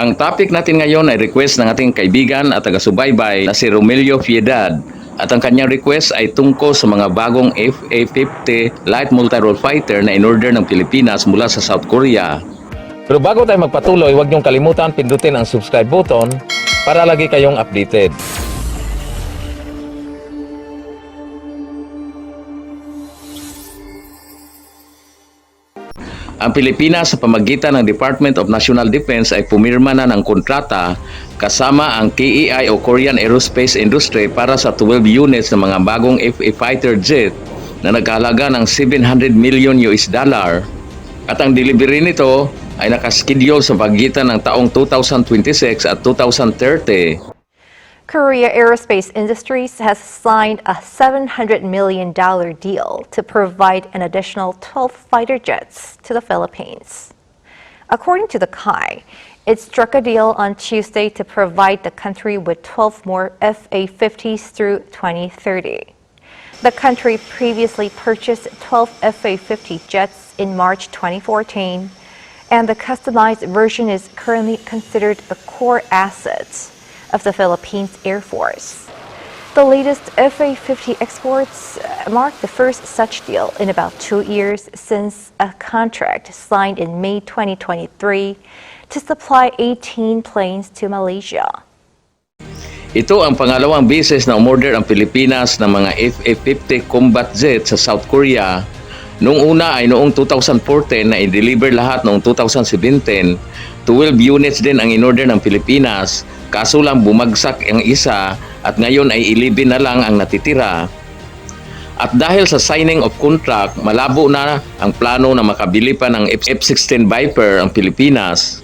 Ang topic natin ngayon ay request ng ating kaibigan at taga-subaybay na si Romelio Piedad. At ang kanyang request ay tungkol sa mga bagong FA-50 light multi-role fighter na in-order ng Pilipinas mula sa South Korea. Pero bago tayo magpatuloy, huwag niyong kalimutan pindutin ang subscribe button para lagi kayong updated. Ang Pilipinas sa pamagitan ng Department of National Defense ay pumirma na ng kontrata kasama ang KEI o Korean Aerospace Industry para sa 12 units ng mga bagong FA fighter jet na nagkahalaga ng 700 million US dollar. At ang delivery nito ay nakaschedule sa pagitan ng taong 2026 at 2030. Korea Aerospace Industries has signed a $700 million deal to provide an additional 12 fighter jets to the Philippines. According to the KAI, it struck a deal on Tuesday to provide the country with 12 more FA 50s through 2030. The country previously purchased 12 FA 50 jets in March 2014, and the customized version is currently considered a core asset of the Philippines Air Force. The latest FA 50 exports uh, mark the first such deal in about two years since a contract signed in May 2023 to supply 18 planes to Malaysia. Ito ang pangalawang beses na umorder ang Pilipinas ng mga FA-50 combat jet sa South Korea. Noong una ay noong 2014 na i-deliver lahat noong 2017. 12 units din ang inorder ng Pilipinas, kaso lang bumagsak ang isa at ngayon ay 11 na lang ang natitira. At dahil sa signing of contract, malabo na ang plano na makabili pa ng F-16 Viper ang Pilipinas.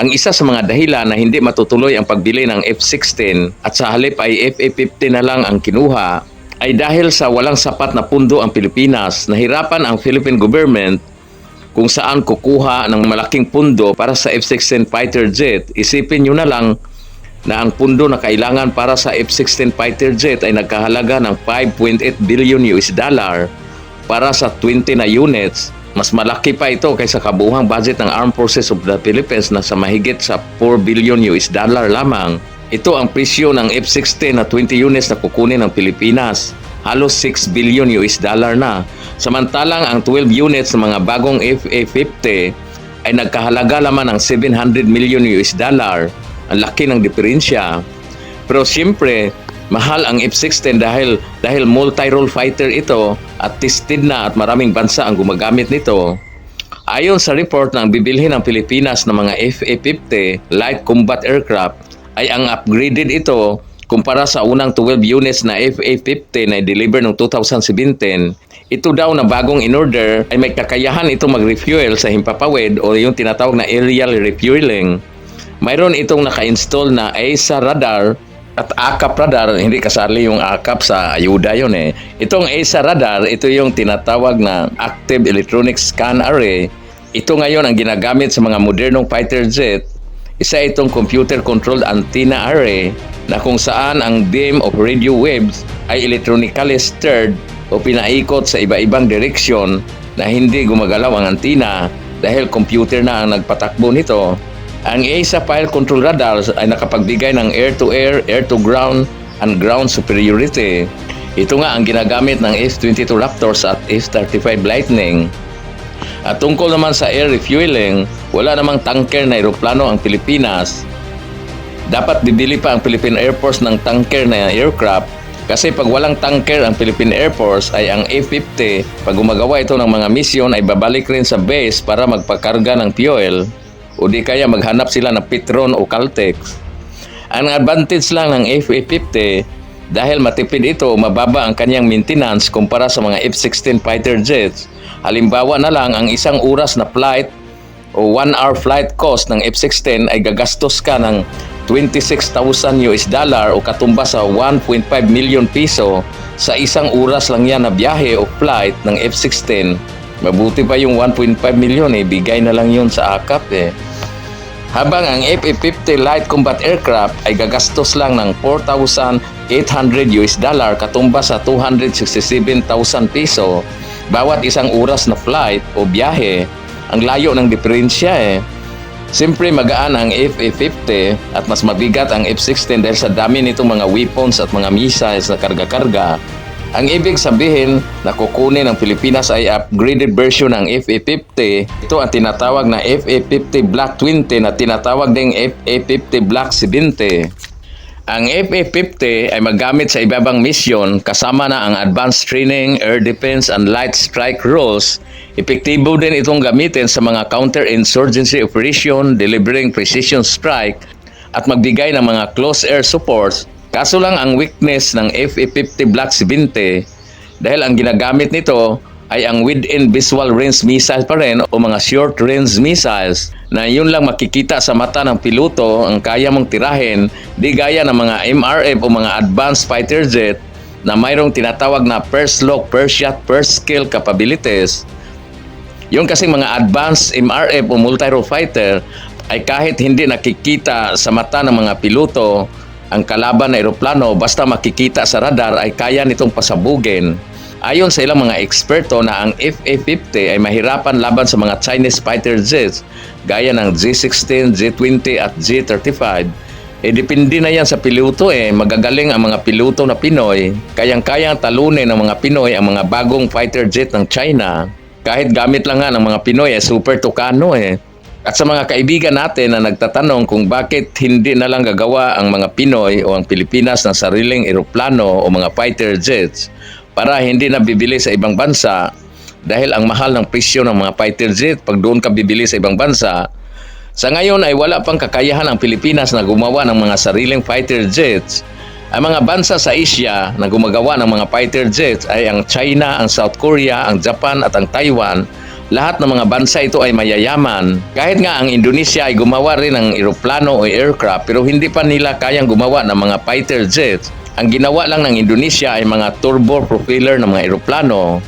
Ang isa sa mga dahilan na hindi matutuloy ang pagbili ng F-16 at sa halip ay FA-50 na lang ang kinuha ay dahil sa walang sapat na pundo ang Pilipinas. Nahirapan ang Philippine government kung saan kukuha ng malaking pundo para sa F-16 fighter jet. Isipin nyo na lang na ang pundo na kailangan para sa F-16 fighter jet ay nagkahalaga ng 5.8 billion US dollar para sa 20 na units. Mas malaki pa ito kaysa kabuuang budget ng Armed Forces of the Philippines na sa mahigit sa 4 billion US dollar lamang. Ito ang presyo ng F-16 na 20 units na kukunin ng Pilipinas. Halos 6 billion US dollar na. Samantalang ang 12 units ng mga bagong FA-50 ay nagkahalaga lamang ng 700 million US dollar. Ang laki ng diferensya. Pero siyempre, mahal ang F-16 dahil dahil multi-role fighter ito at tested na at maraming bansa ang gumagamit nito. Ayon sa report ng bibilhin ng Pilipinas ng mga FA-50 light combat aircraft ay ang upgraded ito kumpara sa unang 12 units na FA-50 na deliver noong 2017. Ito daw na bagong in-order ay may kakayahan ito mag-refuel sa himpapawid o yung tinatawag na aerial refueling. Mayroon itong naka-install na AESA radar at AKAP radar, hindi kasali yung AKAP sa ayuda yon eh. Itong AESA radar, ito yung tinatawag na Active Electronic Scan Array. Ito ngayon ang ginagamit sa mga modernong fighter jet. Isa itong computer-controlled antenna array na kung saan ang beam of radio waves ay electronically stirred o pinaikot sa iba-ibang direksyon na hindi gumagalaw ang antenna dahil computer na ang nagpatakbo nito. Ang ASA Fire Control Radars ay nakapagbigay ng air-to-air, air-to-ground, and ground superiority. Ito nga ang ginagamit ng F-22 Raptors at F-35 Lightning. At tungkol naman sa air refueling, wala namang tanker na eroplano ang Pilipinas. Dapat bibili pa ang Philippine Air Force ng tanker na aircraft kasi pag walang tanker ang Philippine Air Force ay ang A-50 pag gumagawa ito ng mga misyon ay babalik rin sa base para magpakarga ng fuel o di kaya maghanap sila ng Petron o Caltex. Ang advantage lang ng F-50 dahil matipid ito, mababa ang kanyang maintenance kumpara sa mga F-16 fighter jets. Halimbawa na lang ang isang oras na flight o 1 hour flight cost ng F-16 ay gagastos ka ng 26,000 US dollar o katumbas sa 1.5 million piso sa isang oras lang yan na biyahe o flight ng F-16. Mabuti pa yung 1.5 million eh, bigay na lang yun sa AKAP eh. Habang ang F-50 light combat aircraft ay gagastos lang ng 4,800 US dollar katumbas sa 267,000 piso bawat isang oras na flight o biyahe. Ang layo ng diferensya eh. Siyempre magaan ang F-A-50 at mas mabigat ang F-16 dahil sa dami nitong mga weapons at mga missiles na karga-karga. Ang ibig sabihin na kukunin ng Pilipinas ay upgraded version ng FA-50. Ito ang tinatawag na FA-50 Block 20 na tinatawag ding FA-50 Block 70. Ang FA-50 ay magamit sa ibabang misyon kasama na ang advanced training, air defense, and light strike roles. Epektibo din itong gamitin sa mga counter-insurgency operation, delivering precision strike, at magbigay ng mga close air supports. Kaso lang ang weakness ng FA-50 Block 70 dahil ang ginagamit nito ay ang within visual range missile pa rin o mga short range missiles na yun lang makikita sa mata ng piloto ang kaya mong tirahin di gaya ng mga MRF o mga advanced fighter jet na mayroong tinatawag na first look, first shot, first kill capabilities. Yung kasing mga advanced MRF o multi-role fighter ay kahit hindi nakikita sa mata ng mga piloto ang kalaban na eroplano basta makikita sa radar ay kaya nitong pasabugin. Ayon sa ilang mga eksperto na ang FA-50 ay mahirapan laban sa mga Chinese fighter jets gaya ng J-16, J-20 at J-35 eh depende na yan sa piloto eh. Magagaling ang mga piloto na Pinoy. Kayang-kayang talunin ng mga Pinoy ang mga bagong fighter jet ng China. Kahit gamit lang nga ng mga Pinoy eh, super tukano eh. At sa mga kaibigan natin na nagtatanong kung bakit hindi na lang gagawa ang mga Pinoy o ang Pilipinas ng sariling eroplano o mga fighter jets para hindi na bibili sa ibang bansa dahil ang mahal ng presyo ng mga fighter jet pag doon ka bibili sa ibang bansa sa ngayon ay wala pang kakayahan ang Pilipinas na gumawa ng mga sariling fighter jets. Ang mga bansa sa Asia na gumagawa ng mga fighter jets ay ang China, ang South Korea, ang Japan at ang Taiwan. Lahat ng mga bansa ito ay mayayaman. Kahit nga ang Indonesia ay gumawa rin ng eroplano o aircraft pero hindi pa nila kayang gumawa ng mga fighter jets. Ang ginawa lang ng Indonesia ay mga turbo propeller ng mga eroplano.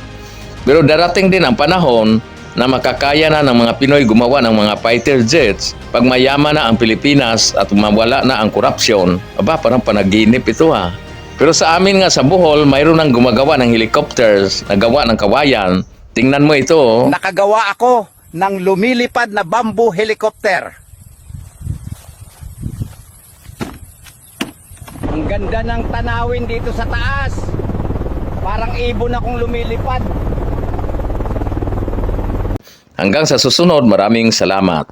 Pero darating din ang panahon na makakaya na ng mga Pinoy gumawa ng mga fighter jets pag mayaman na ang Pilipinas at mawala na ang korupsyon. Aba, parang panaginip ito ha. Pero sa amin nga sa Bohol, mayroon nang gumagawa ng helicopters na gawa ng kawayan. Tingnan mo ito. oh. nakagawa ako ng lumilipad na bamboo helicopter. Ang ganda ng tanawin dito sa taas. Parang ibon akong lumilipad. Hanggang sa susunod, maraming salamat.